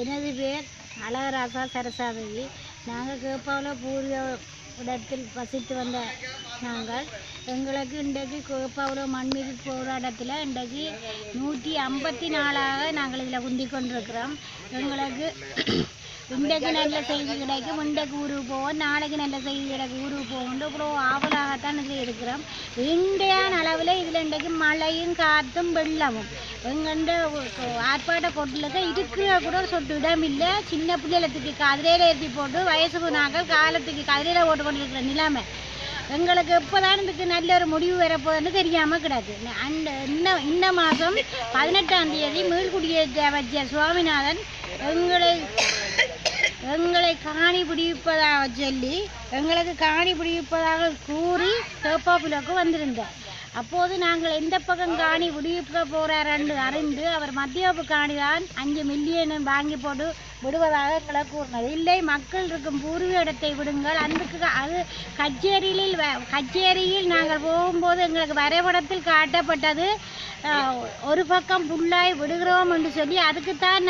எனது பேர் அழகராசா சரசாதவி. நாங்கள் கேப்பாவில் பூர்வீக இடத்தில் வசித்து வந்த நாங்கள். எங்களுக்கு இன்றைக்கு கேப்பாவில் மண்மீது போராட்டத்தில் இன்றைக்கு நூற்றி ஐம்பத்தி நாலாக நாங்கள் இதில் குந்தி கொண்டிருக்கிறோம். எங்களுக்கு இன்றைக்கு நல்ல செய்தி கிடைக்கும் இன்றைக்கு ஊருக்கு போவோம் நாளைக்கு நல்ல செய்தி கிடைக்கும் ஊருக்கு போவோம் இவ்வளோ ஆவலாகத்தான் இதில் இருக்கிறோம். இன்றையான அளவில் இதில் இன்றைக்கு மழையும் காற்றும் வெள்ளமும். எங்கண்ட ஆர்ப்பாட்ட கொட்டிலுக்கு இருக்கிற கூட சொட்டு இடம் இல்லை. சின்ன பிள்ளைகளுக்கு கதிரையில் ஏற்றி போட்டு வயசுக்கு நாங்கள் காலத்துக்கு கதிரையில் போட்டு கொண்டு இருக்கிற நிலைமை. எங்களுக்கு எப்போதான் இதுக்கு நல்ல ஒரு முடிவு வரப்போகுதுன்னு தெரியாமல் கிடக்கு. அந்த இன்ன இந்த மாதம் பதினெட்டாம் தேதி மீள்குடியேற்ற வச்ச சுவாமிநாதன் எங்களை காணி பிடிப்பதாக சொல்லி எங்களுக்கு காணி பிடிப்பதாக கூறி தேப்பாப்புலக்கு வந்திருந்தார் அப்போது நாங்கள் எந்த பக்கம் காணி விடுவிக்க போகிறாரென்று அறிந்து அவர் மத்தியாப்பு காணி தான் அஞ்சு மில்லியன் வாங்கி போட்டு விடுவதாக எங்களை கூறினது. இல்லை மக்கள் இருக்கும் பூர்வீக இடத்தை விடுங்கள். அதுக்கு அது கச்சேரியில் வ- கச்சேரியில் நாங்கள் போகும்போது எங்களுக்கு வரைபடத்தில் காட்டப்பட்டது ஒரு பக்கம் புல்லாய் விடுகிறோம் என்று சொல்லி அதுக்குத்தான்